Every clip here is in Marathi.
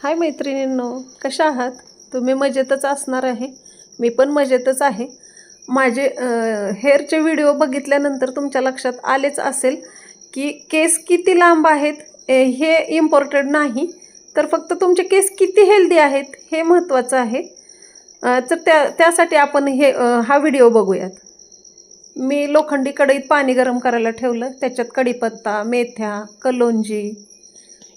हाय मैत्रिणींनो कशा आहात? तुम्ही मजेतच असणार आहे. मी पण मजेतच आहे. माझे हेअरचे व्हिडिओ बघितल्यानंतर तुमच्या लक्षात आलेच असेल की केस किती लांब आहेत हे इम्पॉर्टंट नाही तर फक्त तुमचे केस किती हेल्दी आहेत हे महत्त्वाचं आहे. तर त्या त्यासाठी आपण हे हा व्हिडिओ बघूयात. मी लोखंडी कढईत पाणी गरम करायला ठेवलं. त्याच्यात कढीपत्ता मेथ्या कलोंजी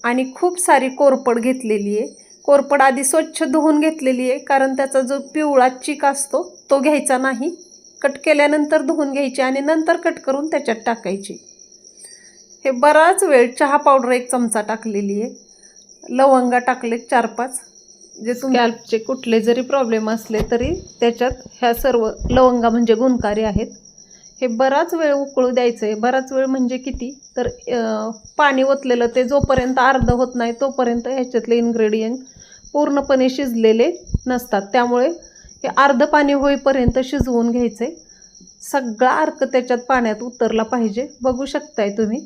आणि खूप सारी कोरपड घेतलेली आहे. कोरपड आधी स्वच्छ धुवून घेतलेली आहे कारण त्याचा जो पिवळा चिक असतो तो घ्यायचा नाही. कट केल्यानंतर धुवून घ्यायची आणि नंतर कट करून त्याच्यात टाकायची. हे बराच वेळ चहा पावडर एक चमचा टाकलेली आहे. लवंगा टाकले चार पाच जे स्कॅल्पचे कुठले जरी प्रॉब्लेम असले तरी त्याच्यात ह्या सर्व लवंगा म्हणजे गुणकारी आहेत. हे बराच वेळ उकळू द्यायचं आहे बराच वेळ म्हणजे किती? तर पाणी ओतलेलं ते जोपर्यंत अर्ध होत नाही तोपर्यंत ह्याच्यातले इन्ग्रेडियंट पूर्णपणे शिजलेले नसतात. त्यामुळे हे अर्ध पाणी होईपर्यंत शिजवून घ्यायचं आहे सगळा अर्क त्याच्यात पाण्यात उतरला पाहिजे. बघू शकताय तुम्ही.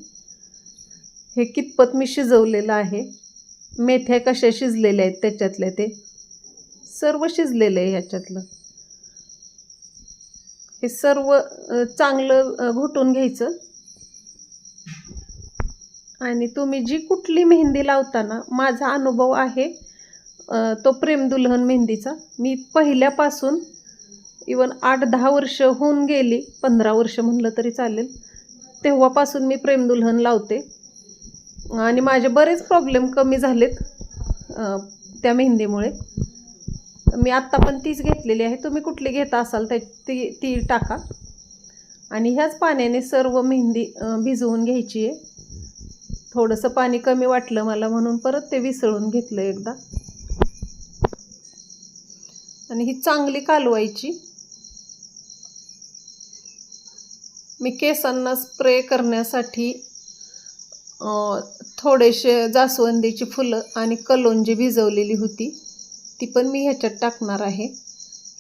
हे कितपत मी शिजवलेलं आहे. मेथ्या कशा शिजलेल्या आहेत त्याच्यातले ते? सर्व शिजलेलं आहे ह्याच्यातलं. हे सर्व चांगलं घोटून घ्यायचं. आणि तुम्ही जी कुठली मेहंदी लावताना माझा अनुभव आहे तो प्रेम दुल्हन मेहंदीचा. मी पहिल्यापासून इवन आठ दहा वर्ष होऊन गेली पंधरा वर्ष म्हणलं तरी चालेल तेव्हापासून मी प्रेम दुल्हन लावते. आणि माझे बरेच प्रॉब्लेम कमी झालेत त्या मेहंदीमुळे. मी आत्ता पण तीच घेतलेली आहे. तुम्ही कुठली घेता असाल त्या ती ती टाका. आणि ह्याच पाण्याने सर्व मेहंदी भिजवून घ्यायची आहे. थोडंसं पाणी कमी वाटलं मला म्हणून परत ते विसळून घेतलं एकदा. आणि ही चांगली कालवायची. मी केसांना स्प्रे करण्यासाठी थोडेसे जास्वंदीची फुलं आणि कलोंजी भिजवलेली होती. ती पण मी ह्याच्यात टाकणार आहे.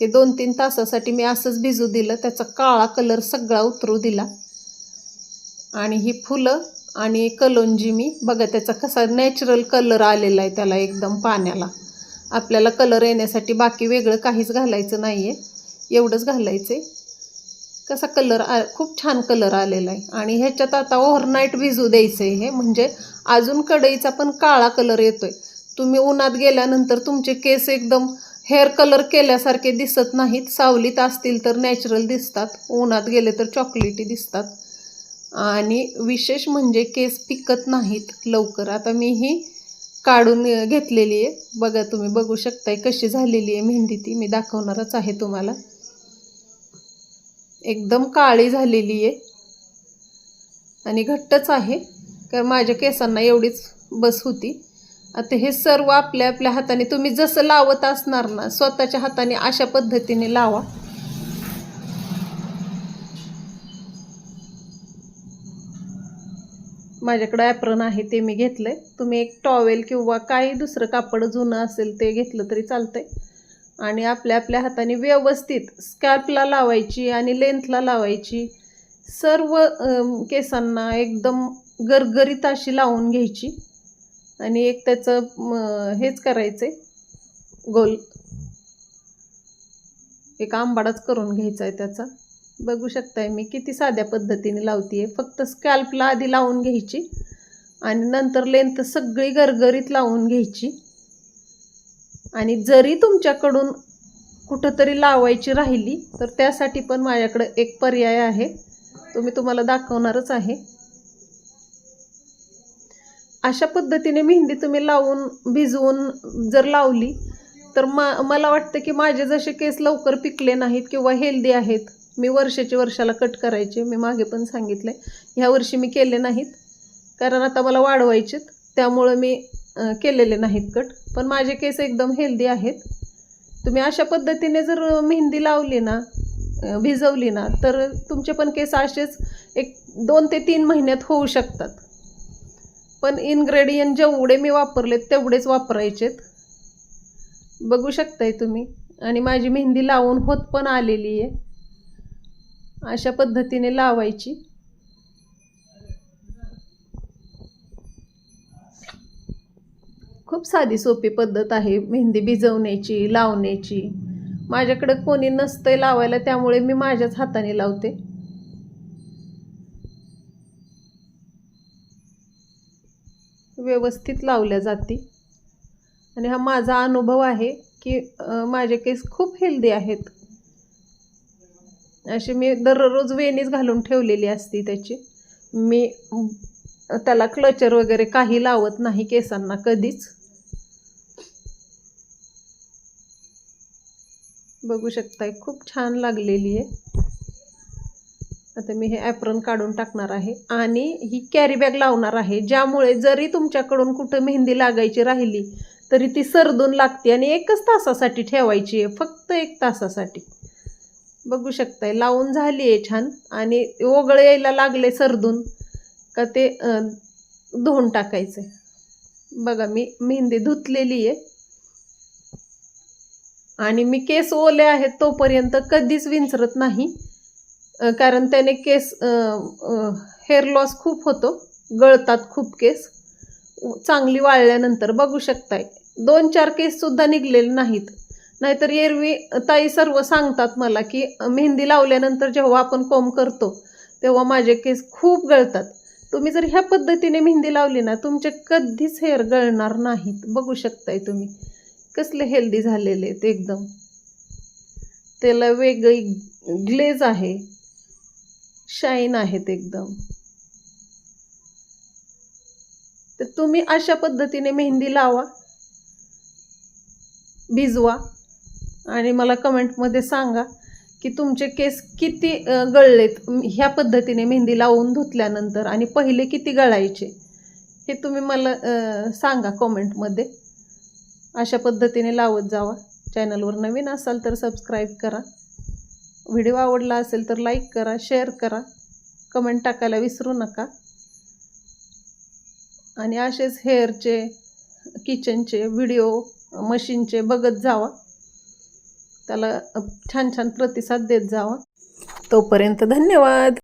हे दोन तीन तासासाठी मी असंच भिजू दिलं. त्याचा काळा कलर सगळा उतरू दिला. आणि ही फुलं आणि कलोंजी मी बघा त्याचा कसा नॅचरल कलर आलेला आहे त्याला एकदम पाण्याला. आपल्याला कलर येण्यासाठी बाकी वेगळं काहीच घालायचं नाही आहे एवढंच घालायचं आहे कसा कलर आ खूप छान कलर आलेला आहे. आणि ह्याच्यात आता ओव्हरनाईट भिजू द्यायचं आहे हे. म्हणजे अजून कढईचा पण काळा कलर येतो आहे तुम्ही उन्हात गेल्यानंतर तुमचे केस एकदम हेअर कलर केल्यासारखे दिसत नाहीत. सावलीत असतील तर नॅचरल दिसतात. उन्हात गेले तर चॉकलेटी दिसतात. आणि विशेष म्हणजे केस पिकत नाहीत लवकर. आता मी ही काढून घेतलेली आहे. बघा तुम्ही बघू शकताय कशी झालेली आहे मेहंदी ती. मी दाखवणारच आहे तुम्हाला. एकदम काळी झालेली आहे. आणि घट्टच आहे. कारण माझ्या केसांना एवढीच बस होती. आता हे सर्व आपल्या आपल्या हाताने तुम्ही जसं लावत असणार ना स्वतःच्या हाताने अशा पद्धतीने लावा. माझ्याकडं ॲप्रन आहे ते मी घेतलंय. तुम्ही एक टॉवेल किंवा काही दुसरं कापड जुनं असेल ते घेतलं तरी चालतंय. आणि आपल्या आपल्या हाताने व्यवस्थित स्कॅल्पला लावायची आणि लेंथला लावायची. सर्व केसांना एकदम गरगरीत अशी लावून घ्यायची. आणि एक त्याचं हेच करायचं आहे गोल. एक आंबाडाच करून घ्यायचा आहे त्याचा. बघू शकताय मी किती साध्या पद्धतीने लावते फक्त स्कॅल्पला आधी लावून घ्यायची आणि नंतर लेंथ सगळी गरगरीत लावून घ्यायची. आणि जरी तुमच्याकडून कुठंतरी लावायची राहिली तर त्यासाठी पण माझ्याकडं एक पर्याय आहे. तो मी तुम्हाला दाखवणारच आहे. अशा पद्धतीने मेहंदी तुम्ही लावून भिजवून जर लावली तर मा मला वाटतं की माझे जसे केस लवकर पिकले नाहीत किंवा हेल्दी आहेत मी वर्षाच्या वर्षाला कट करायचे मी मागे पण सांगितले ह्या वर्षी मी केले नाहीत. कारण आता मला वाढवायचेत त्यामुळं मी केलेले नाहीत कट. पण माझे केस एकदम हेल्दी आहेत. तुम्ही अशा पद्धतीने जर मेहंदी लावली ना भिजवली ना तर तुमचे पण केस असेच एक दोन ते तीन महिन्यात होऊ शकतात. पण इन्ग्रेडियंट जेवढे मी वापरलेत तेवढेच वापरायचेत. बघू शकताय तुम्ही. आणि माझी मेहंदी लावून होत पण आलेली आहे. अशा पद्धतीने लावायची. खूप साधी सोपी पद्धत आहे मेहंदी भिजवण्याची लावण्याची. माझ्याकडे कोणी नसतंय लावायला त्यामुळे मी माझ्याच हाताने लावते. व्यवस्थित लावल्या जाते. आणि हा माझा अनुभव आहे की माझे केस खूप हेल्दी आहेत. अशी मी दररोज वेणीच घालून ठेवलेली असती त्याची. मी त्याला क्लचर वगैरे काही लावत नाही केसांना कधीच. बघू शकताय खूप छान लागलेली आहे. तर मी हे ॲप्रन काढून टाकणार आहे. आणि ही कॅरी बॅग लावणार आहे. ज्यामुळे जरी तुमच्याकडून कुठं मेहंदी लागायची राहिली तरी ती सरदून लागते आणि एकच तासासाठी ठेवायची आहे. फक्त एक तासासाठी. बघू शकताय लावून झाली आहे छान. आणि ओगळ यायला लागले सरदून का ते धुवून टाकायचं. बघा मी मेहंदी धुतलेली आहे. आणि मी केस ओले आहेत तोपर्यंत कधीच विंचरत नाही. कारण त्याने केस हेअर लॉस खूप होतो. गळतात खूप केस. चांगली वाळल्यानंतर बघू शकताय. दोन चार केससुद्धा निघलेले नाहीत. नाहीतर एरवी ताई सर्व सांगतात मला की मेहंदी लावल्यानंतर जेव्हा आपण कोंब करतो तेव्हा माझे केस खूप गळतात. तुम्ही जर ह्या पद्धतीने मेहंदी लावली ना तुमचे कधीच हेअर गळणार नाहीत. बघू शकताय तुम्ही. कसले हेल्दी झालेले आहेत एकदम. त्याला वेगळी ग्लेज आहे. शाईन आहेत एकदम. तर तुम्ही अशा पद्धतीने मेहंदी लावा भिजवा आणि मला कमेंटमध्ये सांगा की तुमचे केस किती गळलेत ह्या पद्धतीने मेहंदी लावून धुतल्यानंतर आणि पहिले किती गळायचे हे तुम्ही मला सांगा कमेंटमध्ये. अशा पद्धतीने लावत जावा. चॅनलवर नवीन असाल तर सबस्क्राईब करा. व्हिडिओ आवडला असेल तर लाईक करा शेअर करा कमेंट टाकायला विसरू नका. आणि असेच हेअरचे किचनचे व्हिडिओ मशीनचे बघत जावा. त्याला छान छान प्रतिसाद देत जावा. तोपर्यंत धन्यवाद!